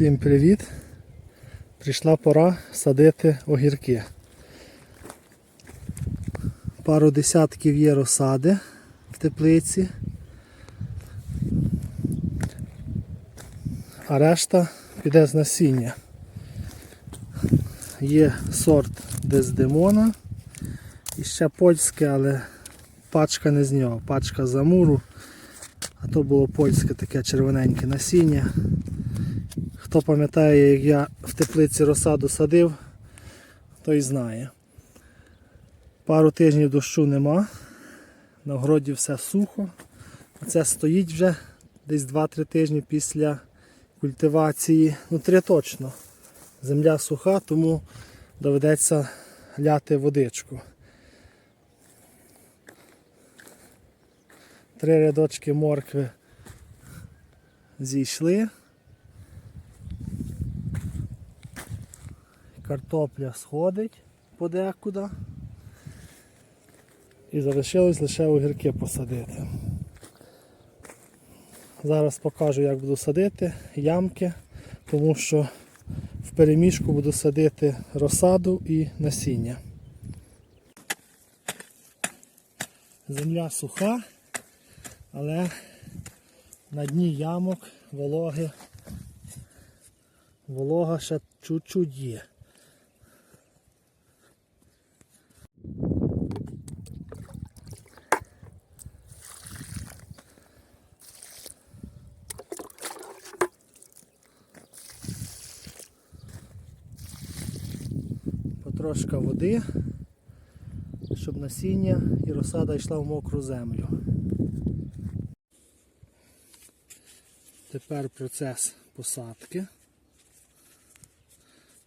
Всім привіт! Прийшла пора садити огірки. Пару десятків є розсади в теплиці. А решта піде з насіння. Є сорт Дездемона і ще польське, але пачка не з нього, пачка з Амуру. А то було польське таке червоненьке насіння. Хто пам'ятає, як я в теплиці розсаду садив, той знає. Пару тижнів дощу нема. На городі все сухо. Це стоїть вже десь 2-3 тижні після культивації. Ну, три точно. Земля суха, тому доведеться ляти водичку. Три рядочки моркви зійшли. Картопля сходить подекуди. І залишилось лише огірки посадити. Зараз покажу, як буду садити ямки, тому що в переміжку буду садити розсаду і насіння. Земля суха, але на дні ямок вологи, волога ще чуть-чуть є. Потрошка води, щоб насіння і розсада йшла в мокру землю. Тепер процес посадки.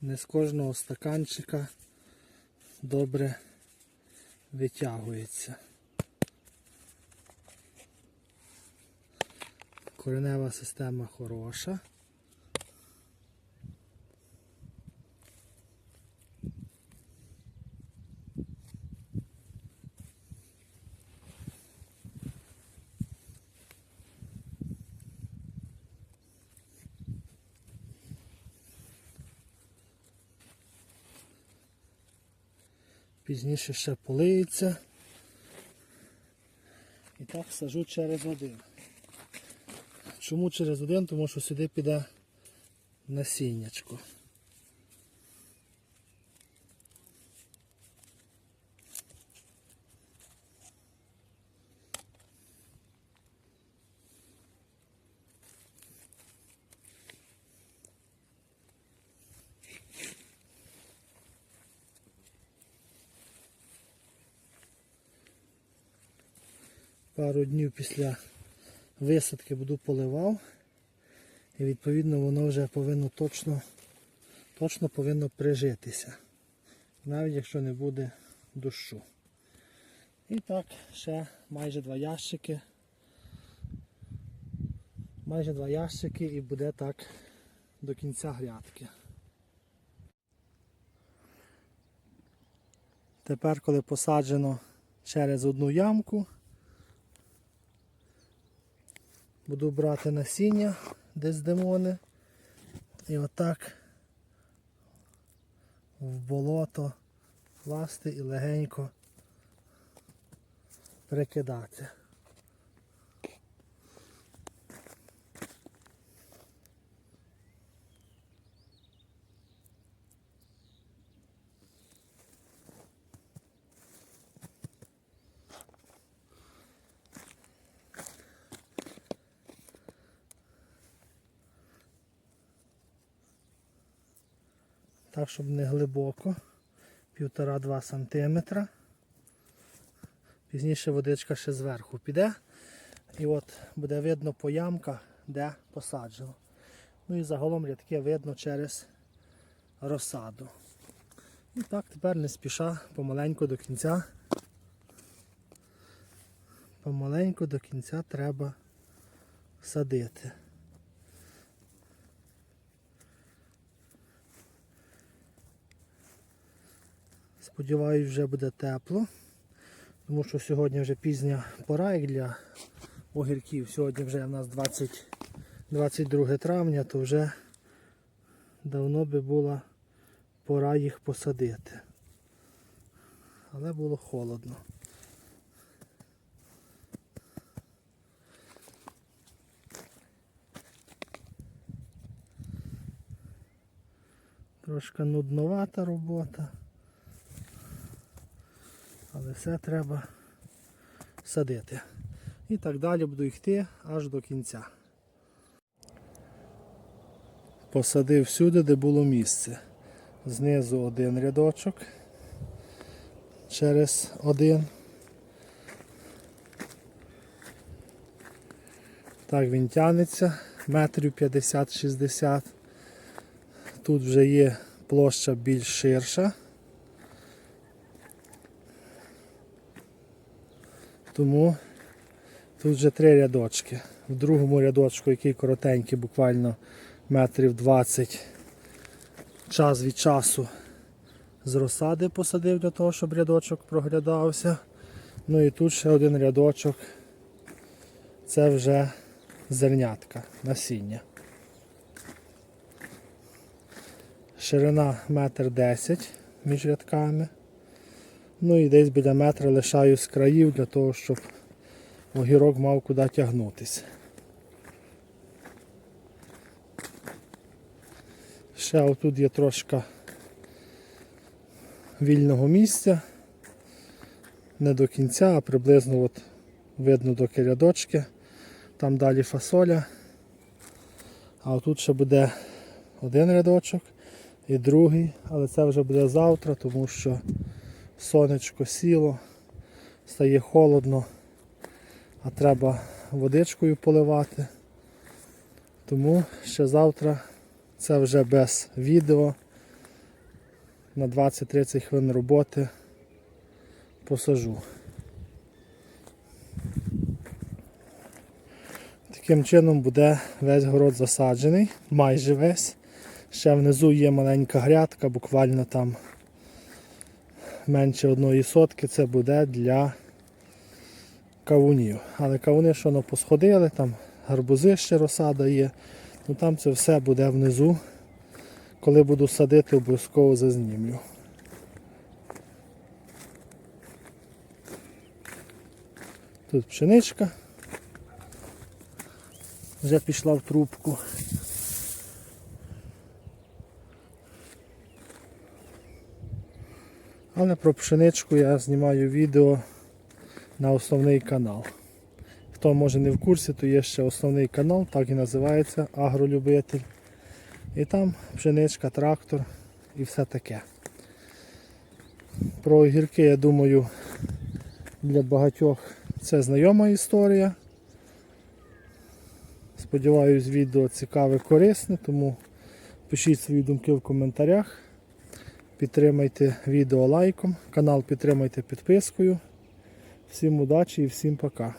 Не з кожного стаканчика добре витягується. Коренева система хороша. Пізніше ще полиється. І так сажу через один. Чому через один? Тому що сюди піде насіннячко. Пару днів після висадки буду поливав. І відповідно воно вже повинно точно, точно повинно прижитися. Навіть якщо не буде дощу. І так, ще майже два ящики. Майже два ящики і буде так до кінця грядки. Тепер, коли посаджено через одну ямку, Буду брати насіння десь демони. І отак в болото класти і легенько прикидати. Так, щоб не глибоко. Півтора-два сантиметра. Пізніше водичка ще зверху піде. І от буде видно по ямках, де посаджено. Ну і загалом рядки видно через розсаду. І так, тепер не спіша помаленьку до кінця. Помаленьку до кінця треба садити. Сподіваюсь, вже буде тепло, тому що сьогодні вже пізня пора як для огірків. Сьогодні вже у нас 20, 22 травня, то вже давно би була пора їх посадити. Але було холодно. Трошки нудновата робота. Але все треба садити. І так далі буду йти аж до кінця. Посадив всюди, де було місце. Знизу один рядочок через один. Так він тягнеться метрів 50-60. Тут вже є площа більш ширша. Тому тут вже три рядочки. В другому рядочку, який коротенький, буквально метрів 20 час від часу з розсади посадив для того, щоб рядочок проглядався. Ну і тут ще один рядочок. Це вже зернятка, насіння. Ширина метр десять між рядками. Ну і десь біля метра лишаю з країв для того, щоб огірок мав куди тягнутися. Ще отут є трошки вільного місця. Не до кінця, а приблизно от видно до рядочки. Там далі фасоля. А отут ще буде один рядочок і другий, але це вже буде завтра, тому що сонечко сіло, стає холодно, а треба водичкою поливати. Тому ще завтра це вже без відео. На 20-30 хвилин роботи посажу. Таким чином буде весь город засаджений, майже весь. Ще внизу є маленька грядка, буквально там менше одної сотки, це буде для кавунів. Але кавуни що ну, посходили, там гарбузи ще розсада є. Ну там це все буде внизу. Коли буду садити, обов'язково зазнімлю. Тут пшеничка. Вже пішла в трубку. Але про пшеничку я знімаю відео на основний канал. Хто може не в курсі, то є ще основний канал, так і називається Агролюбитель. І там пшеничка, трактор і все таке. Про огірки, я думаю, для багатьох це знайома історія. Сподіваюсь, відео цікаве, корисне, тому пишіть свої думки в коментарях. Підтримайте відео лайком, канал підтримайте підпискою. Всім удачі і всім пока.